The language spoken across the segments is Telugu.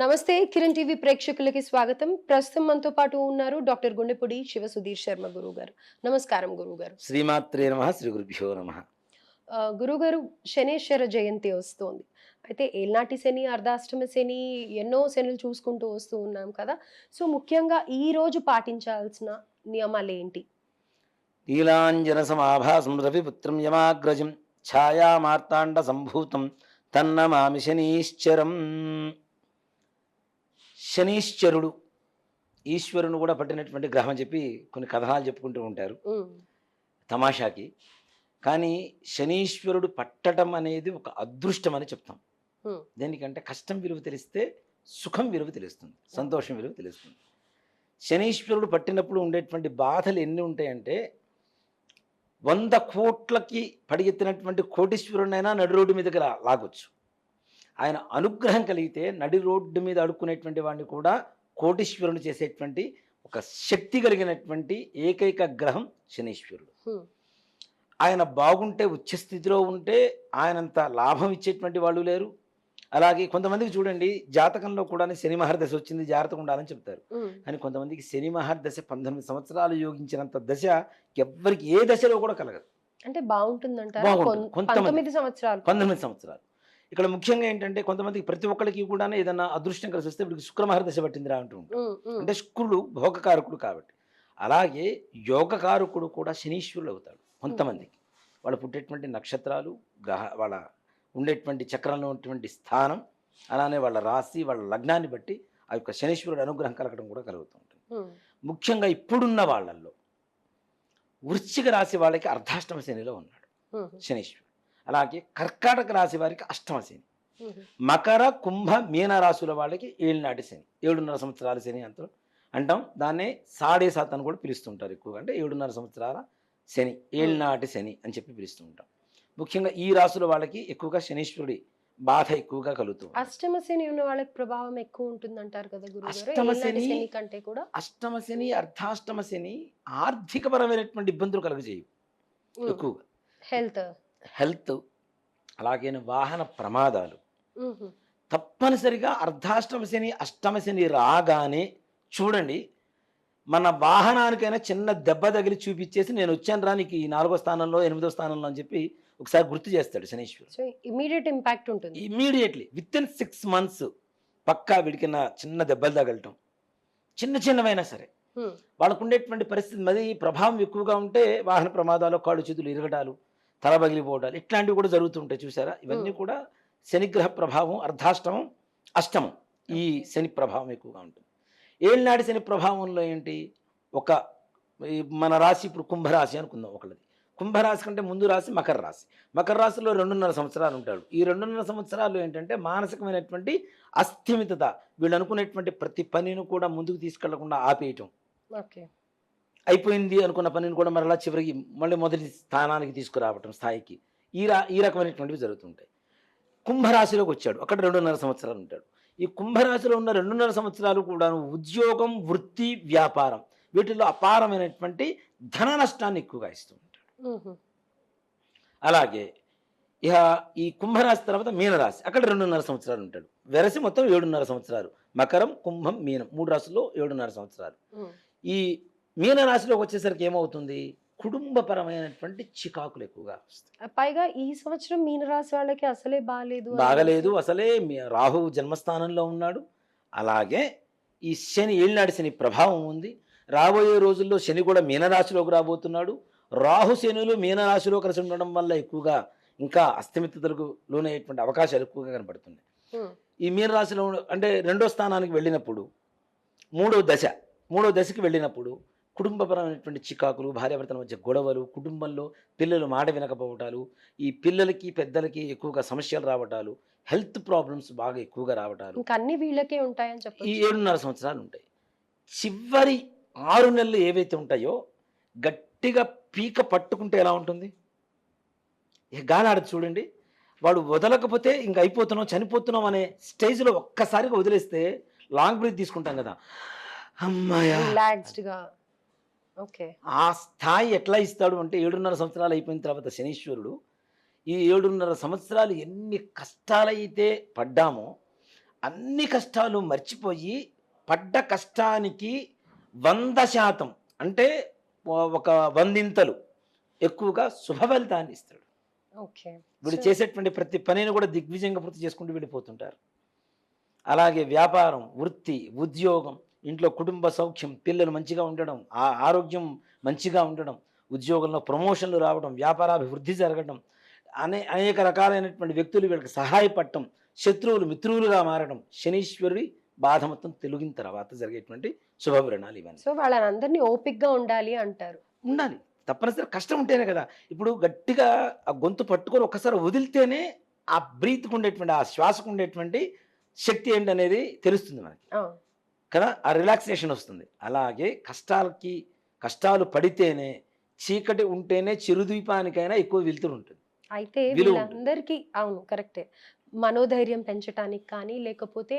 నమస్తే కిరణ్ టీవీ ప్రేక్షకులకి స్వాగతం. ప్రస్తుతం మనతో పాటు ఉన్నారు డాక్టర్ గుండెపూడి శివ సుధీర్ శర్మ గురువు గారు నమస్కారం గురువు గారు శ్రీమాత్రే నమ శ్రీ గురుభ్యో నమ. గురువు గారు శనేశ్వర జయంతి వస్తోంది. అయితే ఏల్నాటి శని అర్ధాష్టమ శని ఎన్నో శనులు చూసుకుంటూ వస్తూ ఉన్నాం కదా. సో ముఖ్యంగా ఈ రోజు పాటించాల్సిన నియమాలు ఏంటి? నీలాంజన సమాభాసం రవిపుత్రం యమాగ్రజం ఛాయా మార్తాండ సంభూతం తన్నమామి శనీశ్చరం. శనీశ్చరుడు ఈశ్వరుని కూడా పట్టినటువంటి గ్రహం అని చెప్పి కొన్ని కథనాలు చెప్పుకుంటూ ఉంటారు. తమాషాకి. కానీ శనీశ్వరుడు పట్టడం అనేది ఒక అదృష్టం అని చెప్తాం. దేనికంటే కష్టం విలువ తెలిస్తే సుఖం విలువ తెలుస్తుంది. సంతోషం విలువ తెలుస్తుంది. శనీశ్వరుడు పట్టినప్పుడు ఉండేటువంటి బాధలు ఎన్ని ఉంటాయంటే వంద కోట్లకి పడిగెత్తినటువంటి కోటీశ్వరుడైనా నడి రోడ్డు మీదకి లాగొచ్చు. ఆయన అనుగ్రహం కలిగితే నడి రోడ్డు మీద అడుక్కునేటువంటి వాడిని కూడా కోటీశ్వరుని చేసేటువంటి ఒక శక్తి కలిగినటువంటి ఏకైక గ్రహం శనీశ్వరుడు. ఆయన బాగుంటే ఉచ్చస్థితిలో ఉంటే ఆయనంత లాభం ఇచ్చేటువంటి వాళ్ళు లేరు. అలాగే కొంతమందికి చూడండి జాతకంలో కూడా శని మహర్దశ వచ్చింది జాగ్రత్తగా ఉండాలని చెప్తారు. కానీ కొంతమందికి శని మహర్దశ పంతొమ్మిది సంవత్సరాలు యోగించినంత దశ ఎవ్వరికి ఏ దశలో కూడా కలగదు. అంటే బాగుంటుందంటారా? బాగుంటుంది. పంతొమ్మిది సంవత్సరాలు. పంతొమ్మిది సంవత్సరాలు. ఇక్కడ ముఖ్యంగా ఏంటంటే కొంతమందికి ప్రతి ఒక్కరికి కూడా ఏదైనా అదృష్టం కలిసి వస్తే ఇప్పుడు శుక్ర మహర్దశ పట్టిందిరా అంటూ ఉమ్, అంటే శుక్రుడు భోగకారకుడు కాబట్టి. అలాగే యోగకారకుడు కూడా శనీశ్వరుడు అవుతాడు కొంతమందికి. వాళ్ళు పుట్టేటువంటి నక్షత్రాలు గ్రహ వాళ్ళ ఉండేటువంటి చక్రంలో ఉన్నటువంటి స్థానం అలానే వాళ్ళ రాశి వాళ్ళ లగ్నాన్ని బట్టి ఆ యొక్క శనీశ్వరుడు అనుగ్రహం కలగడం కూడా కలుగుతూ ఉంటుంది ఉమ్, ముఖ్యంగా ఇప్పుడున్న వాళ్ళల్లో వృశ్చిక రాశి వాళ్ళకి అర్ధాష్టమ శనిలో ఉన్నాడు శనీశ్వరుడు. అలాగే కర్కాటక రాశి వారికి అష్టమ శని. మకర కుంభ మీన రాశుల వాళ్ళకి ఏళ్ళనాటి శని ఏడున్నర సంవత్సరాల శని అంత అంటాం. దాన్నే సాడే సాత్ అని కూడా పిలుస్తుంటారు ఎక్కువగా. అంటే ఏడున్నర సంవత్సరాల శని ఏళ్ళనాటి శని అని చెప్పి పిలుస్తూ ఉంటాం ముఖ్యంగా ఈ రాశుల వాళ్ళకి ఎక్కువగా శనీశ్వరుడి బాధ ఎక్కువగా కలుగుతుంది అష్టమ శని ఉన్న వాళ్ళకి ప్రభావం ఎక్కువ ఉంటుంది అంటారు కదా అష్టమ శని కంటే కూడా. అష్టమ శని అర్ధాష్టమ శని ఆర్థికపరమైనటువంటి ఇబ్బందులు కలుగజేయవు ఎక్కువగా. హెల్త్. హెల్త్ అలాగే వాహన ప్రమాదాలు. తప్పనిసరిగా అర్ధాష్టమ శని అష్టమ శని రాగానే చూడండి మన వాహనానికైనా చిన్న దెబ్బ తగిలి చూపించేసి నేను వచ్చాను రా నీకు ఈ నాలుగో స్థానంలో ఎనిమిదో స్థానంలో అని చెప్పి ఒకసారి గుర్తు చేస్తాడు శనీశ్వరుడు. ఇమీడియట్ ఇంపాక్ట్ ఉంటుంది. Immediately within six months పక్కా విడికిన చిన్న దెబ్బలు తగలటం. చిన్న చిన్నవైనా సరే. వాళ్ళకు ఉండేటువంటి పరిస్థితి మరి ప్రభావం ఎక్కువగా ఉంటే వాహన ప్రమాదాలు కాళ్ళు చేతులు ఇరగడాలు తల పగిలిపోవడాలు ఇట్లాంటివి కూడా జరుగుతుంటాయి చూసారా ఇవన్నీ. కూడా శనిగ్రహ ప్రభావం అర్ధాష్టమం అష్టమం ఈ శని ప్రభావం ఎక్కువగా ఉంటుంది. ఏళ్ళనాటి శని ప్రభావంలో ఏంటి? ఒక మన రాశి ఇప్పుడు కుంభరాశి అనుకుందాం ఒకళ్ళది. కుంభరాశి కంటే ముందు రాశి మకర రాశి. మకర రాశిలో రెండున్నర సంవత్సరాలు ఉంటాడు. ఈ రెండున్నర సంవత్సరాలు ఏంటంటే మానసికమైనటువంటి అస్థిమితత వీళ్ళు అనుకునేటువంటి ప్రతి పనిని కూడా ముందుకు తీసుకెళ్ళకుండా ఆపేయటం. ఓకే. అయిపోయింది అనుకున్న పనిని కూడా మరలా చివరికి మళ్ళీ మొదటి స్థానానికి తీసుకురావటం స్థాయికి ఈ రా ఈ రకమైనటువంటివి జరుగుతుంటాయి. కుంభరాశిలోకి వచ్చాడు. అక్కడ రెండున్నర సంవత్సరాలు ఉంటాడు. ఈ కుంభరాశిలో ఉన్న రెండున్నర సంవత్సరాలు కూడా ఉద్యోగం వృత్తి వ్యాపారం వీటిల్లో అపారమైనటువంటి ధన నష్టాన్ని ఎక్కువగా ఇస్తూ ఉంటాడు. అలాగే ఇక ఈ కుంభరాశి తర్వాత మీనరాశి అక్కడ రెండున్నర సంవత్సరాలు ఉంటాడు. వెరసి మొత్తం ఏడున్నర సంవత్సరాలు. మకరం కుంభం మీనం మూడు రాశుల్లో ఏడున్నర సంవత్సరాలు. ఈ మీనరాశిలోకి వచ్చేసరికి ఏమవుతుంది? కుటుంబపరమైనటువంటి చికాకులు ఎక్కువగా వస్తాయి. పైగా ఈ సంవత్సరం మీనరాశి వాళ్ళకి అసలే బాగాలేదు బాగలేదు అసలే రాహు జన్మస్థానంలో ఉన్నాడు. అలాగే ఈ శని ఏళ్ళనాటి శని ప్రభావం ఉంది. రాబోయే రోజుల్లో శని కూడా మీనరాశిలోకి రాబోతున్నాడు. రాహు శనులు మీనరాశిలో కలిసి ఉండడం వల్ల ఎక్కువగా ఇంకా అస్థిమితలకు లోనయ్యేటువంటి అవకాశాలు ఎక్కువగా కనపడుతున్నాయి. ఉమ్, ఈ మీనరాశిలో అంటే రెండో స్థానానికి వెళ్ళినప్పుడు మూడో దశ మూడో దశకి వెళ్ళినప్పుడు కుటుంబపరమైనటువంటి చికాకులు భార్యాభర్తల మధ్య గొడవలు కుటుంబంలో పిల్లలు మాట వినకపోవటాలు ఈ పిల్లలకి పెద్దలకి ఎక్కువగా సమస్యలు రావటాలు హెల్త్ ప్రాబ్లమ్స్ బాగా ఎక్కువగా రావటాలు. ఇంకా అన్ని వీళ్ళకే ఉంటాయని ఈ చెప్పచ్చు ఏడున్నర సంవత్సరాలు ఉంటాయి. చివరి ఆరు నెలలు ఏవైతే ఉంటాయో గట్టిగా పీక పట్టుకుంటే ఎలా ఉంటుంది? ఇక గాలాడదు చూడండి. వాడు వదలకపోతే ఇంక అయిపోతున్నాం చనిపోతున్నాం అనే స్టేజ్లో ఒక్కసారిగా వదిలేస్తే లాంగ్ బ్రీత్ తీసుకుంటాం కదా. అమ్మాయా రిలాక్స్డ్గా ఓకే ఆ స్థాయి ఎట్లా ఇస్తాడు అంటే ఏడున్నర సంవత్సరాలు అయిపోయిన తర్వాత శనీశ్వరుడు ఈ ఏడున్నర సంవత్సరాలు ఎన్ని కష్టాలైతే పడ్డామో అన్ని కష్టాలు మర్చిపోయి పడ్డ కష్టానికి వంద శాతం అంటే ఒక వందింతలు ఎక్కువగా శుభ ఫలితాన్ని ఇస్తాడు. ఓకే. వీడు చేసేటువంటి ప్రతి పనిని కూడా దిగ్విజయంగా పూర్తి చేసుకుంటూ వెళ్ళిపోతుంటారు. అలాగే వ్యాపారం వృత్తి ఉద్యోగం ఇంట్లో కుటుంబ సౌఖ్యం పిల్లలు మంచిగా ఉండడం ఆ ఆరోగ్యం మంచిగా ఉండడం ఉద్యోగంలో ప్రమోషన్లు రావడం వ్యాపారాభివృద్ధి జరగడం అనే అనేక రకాలైనటువంటి వ్యక్తులు వీళ్ళకి సహాయపడటం శత్రువులు మిత్రువులుగా మారడం శనీశ్వరుడి బాధ మొత్తం తొలగిన తర్వాత జరిగేటువంటి శుభపరిణాలు ఇవన్నీ. సో వాళ్ళందరినీ ఓపిక్గా ఉండాలి అంటారు. ఉండాలి. తప్పనిసరి కష్టం ఉంటేనే కదా. ఇప్పుడు గట్టిగా ఆ గొంతు పట్టుకొని ఒక్కసారి వదిలితేనే ఆ బ్రీత్కు ఉండేటువంటి ఆ శ్వాసకు ఉండేటువంటి శక్తి ఏంటి అనేది తెలుస్తుంది మనకి. కదా? ఆ రిలాక్సేషన్ వస్తుంది. అలాగే కష్టాలకి కష్టాలు పడితేనే చీకటి ఉంటేనే చిరుదీపానికైనా ఎక్కువ వెలుతురు ఉంటుంది. అయితే. వీళ్ళందరికీ అవును కరెక్టే. మనోధైర్యం పెంచడానికి కానీ లేకపోతే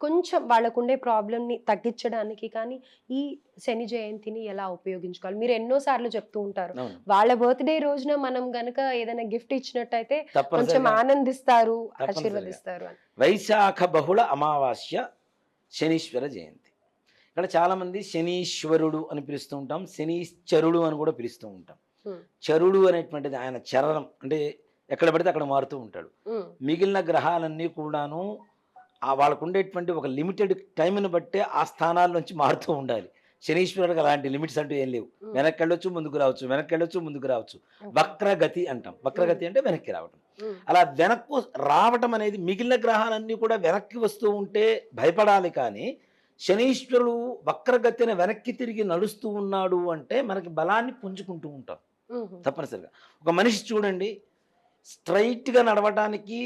కొంచెం వాళ్ళకుండే problem ని తగ్గించడానికి కానీ ఈ శని జయంతిని ఎలా ఉపయోగించుకోవాలి? మీరు ఎన్నో సార్లు చెప్తూ ఉంటారు. వాళ్ళ బర్త్డే రోజున మనం గనక ఏదైనా గిఫ్ట్ ఇచ్చినట్టయితే కొంచెం ఆనందిస్తారు. ఆశీర్వదిస్తారు వైశాఖ బహుళ అమావాస్య శనీశ్వర జయంతి. ఇక్కడ చాలామంది శనీశ్వరుడు అని పిలుస్తూ ఉంటాం శనీశ్వరుడు అని కూడా పిలుస్తూ ఉంటాం. చరుడు అనేటువంటిది ఆయన చరణం అంటే ఎక్కడ పడితే అక్కడ మారుతూ ఉంటాడు. మిగిలిన గ్రహాలన్నీ కూడాను ఆ వాళ్ళకు ఉండేటువంటి ఒక లిమిటెడ్ టైంని బట్టే ఆ స్థానాల నుంచి మారుతూ ఉండాలి. శనీశ్వరుడికి అలాంటి లిమిట్స్ అంటూ ఏం లేవు. వెనక్కి వెళ్ళొచ్చు ముందుకు రావచ్చు వెనక్కి వెళ్ళొచ్చు ముందుకు రావచ్చు. వక్రగతి అంటాం. వక్రగతి అంటే వెనక్కి రావటం. అలా వెనక్కు రావటం అనేది మిగిలిన గ్రహాలన్నీ కూడా వెనక్కి వస్తూ ఉంటే భయపడాలి కానీ శనీశ్వరుడు వక్రగతిని వెనక్కి తిరిగి నడుస్తూ ఉన్నాడు అంటే మనకి బలాన్ని పుంజుకుంటూ ఉంటాం తప్పనిసరిగా. ఒక మనిషి చూడండి స్ట్రైట్గా నడవడానికి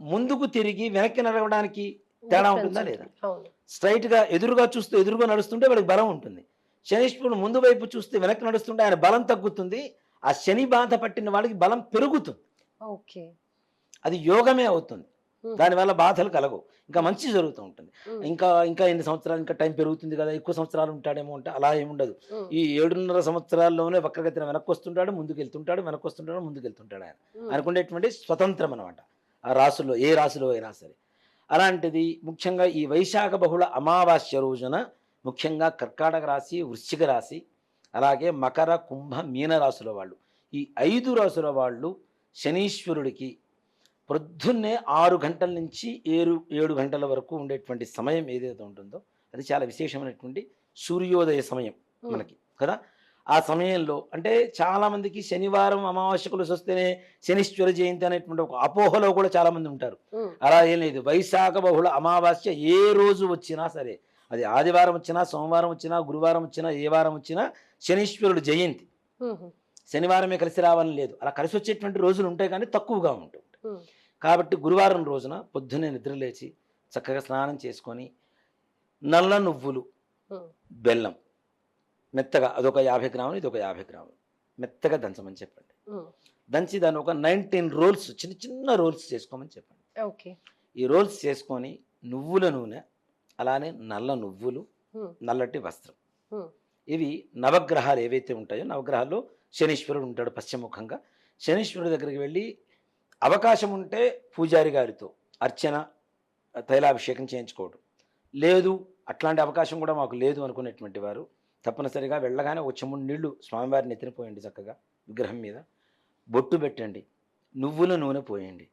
ముందుకు తిరిగి వెనక్కి నడవడానికి తేడా ఉంటుందా. లేదా? స్ట్రైట్గా ఎదురుగా చూస్తూ ఎదురుగా నడుస్తుంటే వాడికి బలం ఉంటుంది. శనీశ్వరుడు ముందు వైపు చూస్తే వెనక్కి నడుస్తుంటే ఆయన బలం తగ్గుతుంది. ఆ శని బాధ పట్టిన వాడికి బలం పెరుగుతుంది. ఓకే. అది యోగమే అవుతుంది. దానివల్ల బాధలు కలగవు. ఇంకా మంచి జరుగుతూ ఉంటుంది. ఇంకా ఇంకా ఎన్ని సంవత్సరాలు ఇంకా టైం పెరుగుతుంది కదా ఎక్కువ సంవత్సరాలు ఉంటాడేమో అంటే అలా ఏముండదు ఈ ఏడున్నర సంవత్సరాల్లోనే వక్రగతిన వెనక్కి వస్తుంటాడు ముందుకు వెళ్తుంటాడు వెనక్కి వస్తుంటాడు ముందుకు వెళ్తుంటాడు ఆయన అనుకునేటువంటి స్వతంత్రం అనమాట ఆ రాసుల్లో ఏ రాశిలో అయినా సరే. అలాంటిది ముఖ్యంగా ఈ వైశాఖ బహుళ అమావాస్య రోజున ముఖ్యంగా కర్కాటక రాశి వృశ్చిక రాశి అలాగే మకర కుంభ మీన రాశుల వాళ్ళు. ఈ ఐదు రాశుల వాళ్ళు శనీశ్వరుడికి ప్రొద్దున్నే ఆరు గంటల నుంచి ఏడు ఏడు గంటల వరకు ఉండేటువంటి సమయం ఏదైతే ఉంటుందో అది చాలా విశేషమైనటువంటి సూర్యోదయ సమయం మనకి కదా? ఆ సమయంలో అంటే చాలా మందికి శనివారం అమావాస్య కలిసి వస్తేనే శనీశ్వర జయంతి అనేటువంటి ఒక అపోహలో కూడా చాలా మంది ఉంటారు. అలా ఏం లేదు. వైశాఖ బహుళ అమావాస్య ఏ రోజు వచ్చినా సరే అది ఆదివారం వచ్చినా సోమవారం వచ్చినా గురువారం వచ్చినా ఏ వారం వచ్చినా శనీశ్వరుడు జయంతి. శనివారమే కలిసి రావాలని లేదు. అలా కలిసి వచ్చేటువంటి రోజులు ఉంటాయి కానీ తక్కువగా ఉంటాయి ఉమ్, కాబట్టి గురువారం రోజున పొద్దున్నే నిద్రలేచి చక్కగా స్నానం చేసుకొని నల్ల నువ్వులు బెల్లం మెత్తగా అదొక యాభై గ్రాములు ఇదొక యాభై గ్రాములు. మెత్తగా దంచమని చెప్పండి. దంచి దాన్ని ఒక నైన్టీన్ రోల్స్ చిన్న చిన్న రోల్స్ చేసుకోమని చెప్పండి. ఓకే. ఈ రోల్స్ చేసుకొని నువ్వుల నూనె అలానే నల్ల నువ్వులు నల్లటి వస్త్రం. ఇవి నవగ్రహాలు ఏవైతే ఉంటాయో నవగ్రహాల్లో శనీశ్వరుడు ఉంటాడు పశ్చిమముఖంగా. శనీశ్వరుడి దగ్గరికి వెళ్ళి అవకాశం ఉంటే పూజారి గారితో అర్చన తైలాభిషేకం చేయించుకోవడం లేదు అట్లాంటి అవకాశం కూడా మాకు లేదు అనుకునేటువంటి వారు తప్పనిసరిగా వెళ్ళగానే ఒక చెమ్ముడు నీళ్ళు స్వామివారిని ఎత్తినిపోయండి చక్కగా విగ్రహం మీద. బొట్టు పెట్టండి నువ్వుల నూనె పోయండి.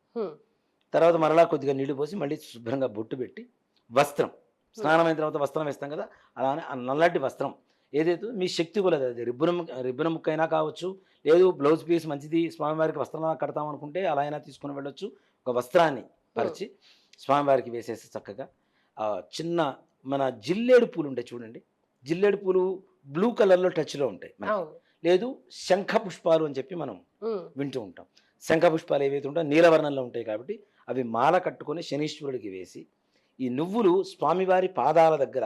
తర్వాత మరలా కొద్దిగా నీళ్ళు పోసి మళ్ళీ శుభ్రంగా బొట్టు పెట్టి వస్త్రం. స్నానం అయిన తర్వాత వస్త్రం వేస్తాం కదా అలానే ఆ నల్లటి వస్త్రం. ఏదైతే మీ శక్తి కొలది అది రిబ్బున ముక్క- రిబ్బున ముక్క అయినా కావచ్చు లేదు బ్లౌజ్ పీస్ మంచిది స్వామివారికి వస్త్రం కడతాం అనుకుంటే అలా అయినా తీసుకుని వెళ్ళొచ్చు. ఒక వస్త్రాన్ని పరిచి స్వామివారికి వేసేసి చక్కగా చిన్న మన జిల్లేడు పూలు ఉంటాయి చూడండి. జిల్లేడు పూలు బ్లూ కలర్లో టచ్లో ఉంటాయి లేదు శంఖ పుష్పాలు అని చెప్పి మనం వింటూ ఉంటాం. శంఖ పుష్పాలు ఏవైతే ఉంటాయో నీలవర్ణంలో ఉంటాయి కాబట్టి అవి మాల కట్టుకొని శనీశ్వరుడికి వేసి ఈ నువ్వులు స్వామివారి పాదాల దగ్గర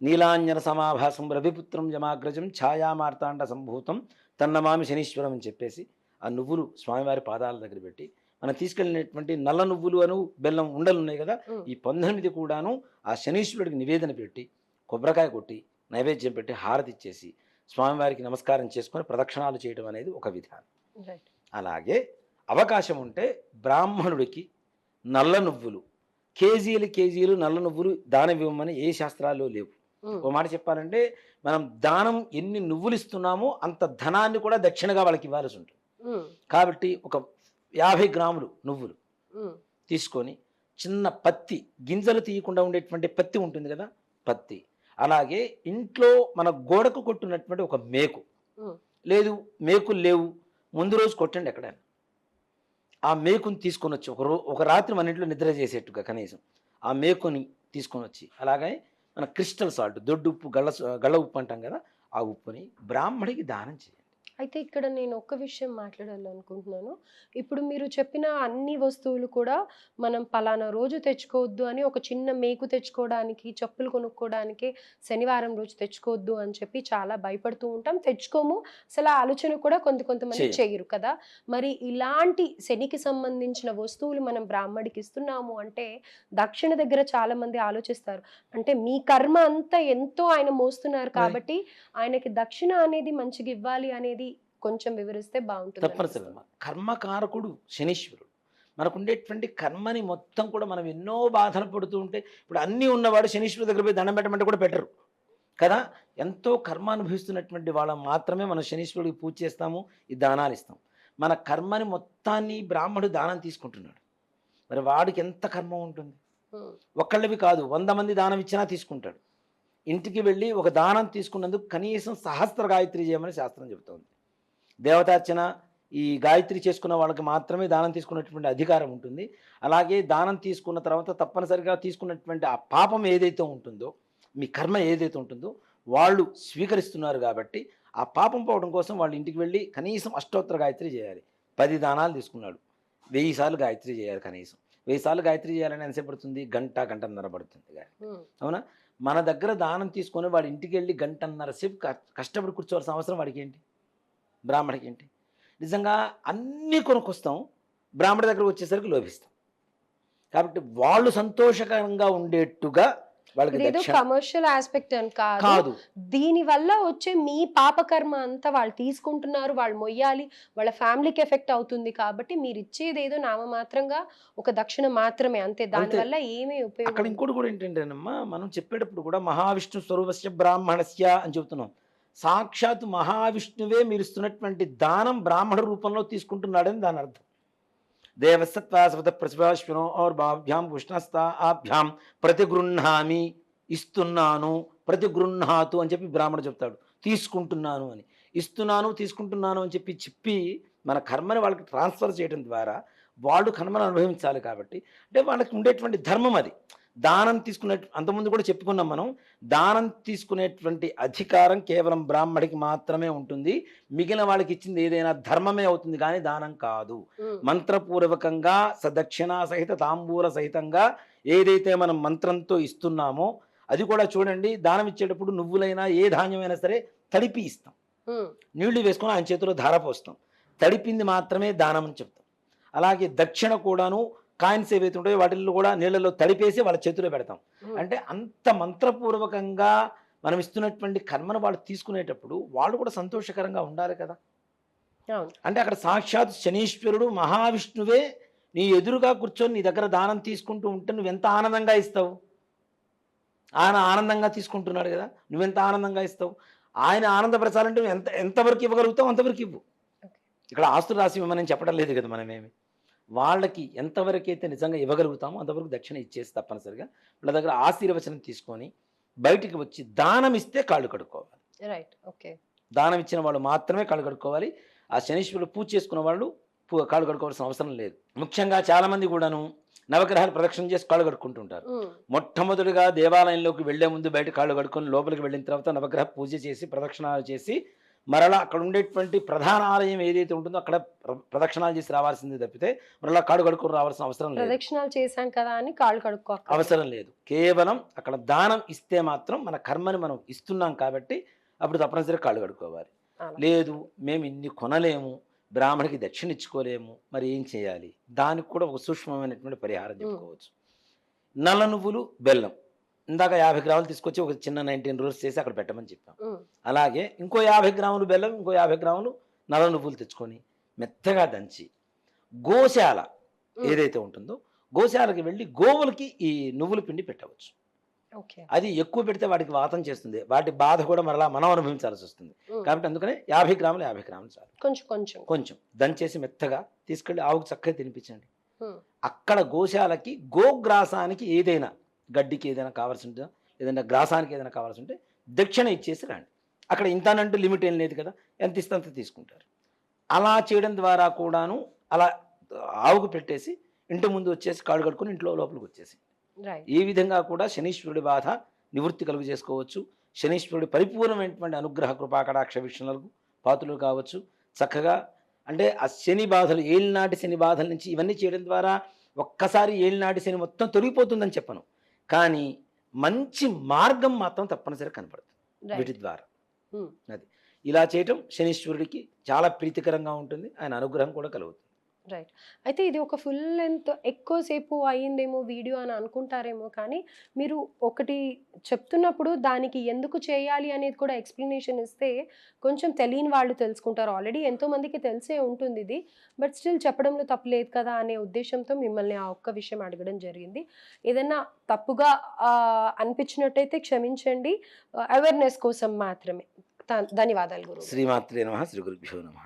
నీలాంజన సమాభాసం రవిపుత్రం జమాగ్రజం ఛాయామార్తాండ సంభూతం తన్నమామి శనీశ్వరం అని చెప్పేసి ఆ నువ్వులు స్వామివారి పాదాల దగ్గర పెట్టి మనం తీసుకెళ్ళినటువంటి నల్ల నువ్వులు అను బెల్లం ఉండలు ఉన్నాయి కదా ఈ పంతొమ్మిది కూడాను ఆ శనీశ్వరుడికి నివేదన పెట్టి కొబ్బరికాయ కొట్టి నైవేద్యం పెట్టి హారతి ఇచ్చేసి స్వామివారికి నమస్కారం చేసుకొని ప్రదక్షిణాలు చేయడం అనేది ఒక విధానం. అలాగే అవకాశం ఉంటే బ్రాహ్మణుడికి నల్ల నువ్వులు కేజీలు కేజీలు నల్ల నువ్వులు దానం ఇవ్వమని ఏ శాస్త్రాల్లో లేవు. ఒక మాట చెప్పాలంటే మనం దానం ఎన్ని నువ్వులు ఇస్తున్నామో అంత ధనాన్ని కూడా దక్షిణగా వాళ్ళకి ఇవ్వాల్సి ఉంటుంది. కాబట్టి ఒక యాభై గ్రాములు నువ్వులు తీసుకొని చిన్న పత్తి గింజలు తీయకుండా ఉండేటువంటి పత్తి ఉంటుంది కదా పత్తి. అలాగే ఇంట్లో మన గోడకు కొట్టినటువంటి ఒక మేకు. లేదు మేకులు లేవు. ముందు రోజు కొట్టండి ఎక్కడైనా. ఆ మేకుని తీసుకొని వచ్చి ఒక రో ఒక రాత్రి మన ఇంట్లో నిద్ర చేసేట్టుగా కనీసం ఆ మేకుని తీసుకొని వచ్చి అలాగే మన క్రిస్టల్ సాల్ట్ దొడ్డు ఉప్పు గళ్ళ గళ్ళ ఉప్పు అంటాం కదా ఆ ఉప్పుని బ్రాహ్మడికి దానం చేయాలి. అయితే ఇక్కడ నేను ఒక్క విషయం మాట్లాడాలనుకుంటున్నాను. ఇప్పుడు మీరు చెప్పిన అన్ని వస్తువులు కూడా మనం పలానా రోజు తెచ్చుకోవద్దు అని ఒక చిన్న మేకు తెచ్చుకోవడానికి చెప్పులు కొనుక్కోవడానికి శనివారం రోజు తెచ్చుకోవద్దు అని చెప్పి చాలా భయపడుతూ ఉంటాం. తెచ్చుకోము. అసలు ఆలోచన కూడా కొంత కొంతమంది చేయరు. కదా. మరి ఇలాంటి శనికి సంబంధించిన వస్తువులు మనం బ్రాహ్మడికి ఇస్తున్నాము అంటే దక్షిణ దగ్గర చాలా మంది ఆలోచిస్తారు. అంటే మీ కర్మ అంతా ఎంతో ఆయన మోస్తున్నారు. కాబట్టి ఆయనకి దక్షిణ అనేది మంచిగా ఇవ్వాలి అనేది కొంచెం వివరిస్తే బాగుంటుంది తప్పనిసరిగా. కర్మకారకుడు శనీశ్వరుడు. మనకు ఉండేటువంటి కర్మని మొత్తం కూడా మనం ఎన్నో బాధలు పడుతూ ఉంటే ఇప్పుడు అన్నీ ఉన్నవాడు శనీశ్వరుడు దగ్గర పోయి దండం పెట్టమంటే కూడా పెట్టరు. కదా? ఎంతో కర్మ అనుభవిస్తున్నటువంటి వాళ్ళం మాత్రమే మనం శనీశ్వరుడికి పూజ చేస్తాము ఈ దానాలు ఇస్తాం. మన కర్మని మొత్తాన్ని బ్రాహ్మడు దానం తీసుకుంటున్నాడు. మరి వాడికి ఎంత కర్మ ఉంటుంది? ఒక్కళ్ళవి కాదు వంద మంది దానం ఇచ్చినా తీసుకుంటాడు. ఇంటికి వెళ్ళి ఒక దానం తీసుకున్నందుకు కనీసం సహస్ర గాయత్రి చేయమని శాస్త్రం చెబుతోంది. దేవతార్చన ఈ గాయత్రి చేసుకున్న వాళ్ళకి మాత్రమే దానం తీసుకున్నటువంటి అధికారం ఉంటుంది. అలాగే దానం తీసుకున్న తర్వాత తప్పనిసరిగా తీసుకున్నటువంటి ఆ పాపం ఏదైతే ఉంటుందో మీ కర్మ ఏదైతే ఉంటుందో వాళ్ళు స్వీకరిస్తున్నారు కాబట్టి ఆ పాపం పోవడం కోసం వాళ్ళ ఇంటికి వెళ్ళి కనీసం అష్టోత్తర గాయత్రి చేయాలి. పది దానాలు తీసుకున్నాడు. వెయ్యి సార్లు గాయత్రి చేయాలి కనీసం. వెయ్యి సార్లు గాయత్రి చేయాలని ఎంతసేపు పడుతుంది? గంట గంటన్నర పడుతుంది ఉమ్, అవునా? మన దగ్గర దానం తీసుకొని వాడి ఇంటికి వెళ్ళి గంటన్నర సేపు కష్టపడి కూర్చోవాల్సిన అవసరం వాడికి ఏంటి బ్రాహ్మడికి ఏంటి నిజంగా అన్నీ కొనుక్కొస్తాం బ్రాహ్మడి దగ్గరకు వచ్చేసరికి లోభిస్తాం. కాబట్టి వాళ్ళు సంతోషకరంగా ఉండేట్టుగా దక్షిణ కమర్షియల్ ఆస్పెక్ట్ అని కాదు. దీని వల్ల వచ్చే మీ పాపకర్మ అంతా వాళ్ళు తీసుకుంటున్నారు వాళ్ళు మొయ్యాలి వాళ్ళ ఫ్యామిలీకి ఎఫెక్ట్ అవుతుంది కాబట్టి మీరు ఇచ్చేది ఏదో నామమాత్రంగా ఒక దక్షిణ మాత్రమే. అంతే. దాని అంతే. వల్ల ఏమీ అక్కడ ఉపయోగం ఇంకోటి కూడా ఏంటంటేనమ్మా మనం చెప్పేటప్పుడు కూడా మహావిష్ణు స్వరూపస్య బ్రాహ్మణస్య అని చెబుతున్నాం. సాక్షాత్ మహావిష్ణువే మీరు ఇస్తున్నటువంటి దానం బ్రాహ్మణ రూపంలో తీసుకుంటున్నాడని దాని అర్థం. దేవసత్వాసవత ప్రతిభాశ్వనో ఔర్ బాభ్యాం ఉష్ణస్త ఆభ్యాం ప్రతిగృహామి ఇస్తున్నాను ప్రతిగృహాతు అని చెప్పి బ్రాహ్మణ చెప్తాడు. తీసుకుంటున్నాను అని. ఇస్తున్నాను తీసుకుంటున్నాను అని చెప్పి చెప్పి మన కర్మని వాళ్ళకి ట్రాన్స్ఫర్ చేయడం ద్వారా వాళ్ళు కర్మను అనుభవించాలి కాబట్టి. అంటే వాళ్ళకి ఉండేటువంటి ధర్మం అది. దానం తీసుకునే అంతకుముందు కూడా చెప్పుకున్నాం మనం దానం తీసుకునేటువంటి అధికారం కేవలం బ్రాహ్మడికి మాత్రమే ఉంటుంది. మిగిలిన వాళ్ళకి ఇచ్చింది ఏదైనా ధర్మమే అవుతుంది కానీ దానం కాదు. మంత్రపూర్వకంగా సదక్షిణ సహిత తాంబూల సహితంగా ఏదైతే మనం మంత్రంతో ఇస్తున్నామో అది కూడా చూడండి దానం ఇచ్చేటప్పుడు నువ్వులైనా ఏ ధాన్యమైనా సరే తడిపి ఇస్తాం. నీళ్ళు వేసుకొని ఆయన చేతిలో ధార పోస్తాం. తడిపింది మాత్రమే దానం అని చెప్తాం. అలాగే దక్షిణ కూడాను కాయిన్స్ ఏవైతే ఉంటాయో వాటిల్లో కూడా నీళ్ళలో తడిపేసి వాళ్ళ చేతిలో పెడతాం. అంటే అంత మంత్రపూర్వకంగా మనం ఇస్తున్నటువంటి కర్మను వాళ్ళు తీసుకునేటప్పుడు వాళ్ళు కూడా సంతోషకరంగా ఉండాలి కదా. అంటే అక్కడ సాక్షాత్ శనీశ్వరుడు మహావిష్ణువే నీ ఎదురుగా కూర్చొని నీ దగ్గర దానం తీసుకుంటూ ఉంటే నువ్వు ఎంత ఆనందంగా ఇస్తావు? ఆయన ఆనందంగా తీసుకుంటున్నాడు కదా. నువ్వెంత ఆనందంగా ఇస్తావు? ఆయన ఆనందపరచాలంటే నువ్వు ఎంత ఎంతవరకు ఇవ్వగలుగుతావు అంతవరకు ఇవ్వు. ఇక్కడ ఆస్తులు రాసి ఇవ్వమని చెప్పడం లేదు కదా మనమేమి. వాళ్ళకి ఎంతవరకు అయితే నిజంగా ఇవ్వగలుగుతామో అంతవరకు దక్షిణ ఇచ్చేసి తప్పనిసరిగా వాళ్ళ దగ్గర ఆశీర్వచనం తీసుకొని బయటికి వచ్చి దానం ఇస్తే కాళ్ళు కడుక్కోవాలి. రైట్ ఓకే దానం ఇచ్చిన వాళ్ళు మాత్రమే కాళ్ళు కడుక్కోవాలి. ఆ శనీశ్వరుడు పూజ చేసుకున్న వాళ్ళు పూ- కాళ్ళు కడుక్కోవాల్సిన అవసరం లేదు. ముఖ్యంగా చాలా మంది కూడాను నవగ్రహాలు ప్రదక్షిణ చేసి కాళ్ళు కడుక్కుంటుంటారు. ఉమ్, మొట్టమొదటిగా దేవాలయంలోకి వెళ్ళే ముందు బయట కాళ్ళు కడుక్కొని లోపలికి వెళ్ళిన తర్వాత నవగ్రహ పూజ చేసి ప్రదక్షిణాలు చేసి మరలా అక్కడ ఉండేటువంటి ప్రధాన ఆలయం ఏదైతే ఉంటుందో అక్కడ ప్ర- ప్రదక్షిణాలు చేసి రావాల్సింది తప్పితే మరలా కాళ్ళు కడుక్కొని రావాల్సిన అవసరం లేదు. ప్రదక్షిణాలు చేశాం కదా అని కాళ్ళు కడుక్కో అవసరం లేదు. కేవలం అక్కడ దానం ఇస్తే మాత్రం మన కర్మని మనం ఇస్తున్నాం కాబట్టి అప్పుడు తప్పనిసరిగా కాళ్ళు కడుక్కోవాలి. లేదు మేము ఇన్ని కొనలేము బ్రాహ్మణికి దక్షిణ ఇచ్చుకోలేము మరి ఏం చేయాలి? దానికి కూడా ఒక సూక్ష్మమైనటువంటి పరిహారం చెప్పుకోవచ్చు. నల్ల నువ్వులు బెల్లం. ఇందాక యాభై గ్రాములు తీసుకొచ్చి ఒక చిన్న నైన్టీన్ రూల్స్ చేసి అక్కడ పెట్టమని చెప్పాం. అలాగే ఇంకో యాభై గ్రాములు బెల్లం ఇంకో యాభై గ్రాములు నల్ల నువ్వులు తెచ్చుకొని మెత్తగా దంచి గోశాల. ఏదైతే ఉంటుందో గోశాలకు వెళ్ళి గోవులకి ఈ నువ్వుల పిండి పెట్టవచ్చు. అది ఎక్కువ పెడితే వాటికి వాతం చేస్తుంది. వాటి బాధ కూడా మరలా మనం అనుభవించాల్సి వస్తుంది. కాబట్టి అందుకనే యాభై గ్రాములు యాభై గ్రాములు చాలు. కొంచెం కొంచెం. కొంచెం. దంచేసి మెత్తగా తీసుకెళ్ళి ఆవుకు చక్కగా తినిపించండి. అక్కడ గోశాలకి గోగ్రాసానికి ఏదైనా గడ్డికి ఏదైనా కావాల్సి ఉంటుందా లేదంటే గ్రాసానికి ఏదైనా కావాల్సి ఉంటే దక్షిణ ఇచ్చేసి రండి. అక్కడ ఇంతానంటూ లిమిట్ ఏం లేదు కదా ఎంత ఇస్తే అంత తీసుకుంటారు. అలా చేయడం ద్వారా కూడాను అలా ఆవుకు పెట్టేసి ఇంటి ముందు వచ్చేసి కాడు కడుకొని ఇంట్లో లోపలికి వచ్చేసి. ఈ విధంగా కూడా శనీశ్వరుడి బాధ నివృత్తి కలుగు చేసుకోవచ్చు. శనీశ్వరుడి పరిపూర్ణమైనటువంటి అనుగ్రహ కృపాకటాక్ష విషయాలకు పాత్రలు కావచ్చు. చక్కగా అంటే ఆ శని బాధలు ఏలినాటి శని బాధల నుంచి ఇవన్నీ చేయడం ద్వారా ఒక్కసారి ఏలినాటి శని మొత్తం తొలగిపోతుందని చెప్పను. కానీ మంచి మార్గం మాత్రం తప్పనిసరి కనపడుతుంది. వీటి ద్వారా. Hmm. అది. ఇలా చేయటం శనీశ్వరుడికి చాలా ప్రీతికరంగా ఉంటుంది. ఆయన అనుగ్రహం కూడా కలుగుతుంది. రైట్. అయితే ఇది ఒక ఫుల్ లెంత్ ఎక్కువసేపు అయ్యిందేమో వీడియో అని అనుకుంటారేమో కానీ మీరు ఒకటి చెప్తున్నప్పుడు దానికి ఎందుకు చేయాలి అనేది కూడా ఎక్స్ప్లెనేషన్ ఇస్తే కొంచెం తెలియని వాళ్ళు తెలుసుకుంటారు. ఆల్రెడీ ఎంతోమందికి తెలిసే ఉంటుంది ఇది. బట్ స్టిల్ చెప్పడంలో తప్పు లేదు కదా అనే ఉద్దేశంతో మిమ్మల్ని ఆ ఒక్క విషయం అడగడం జరిగింది. ఏదైనా తప్పుగా అనిపించినట్టయితే క్షమించండి. అవేర్నెస్ కోసం మాత్రమే. ధన్యవాదాలు గురువు. శ్రీమాత్రే నమ. శ్రీ గురుభ్యో నమ.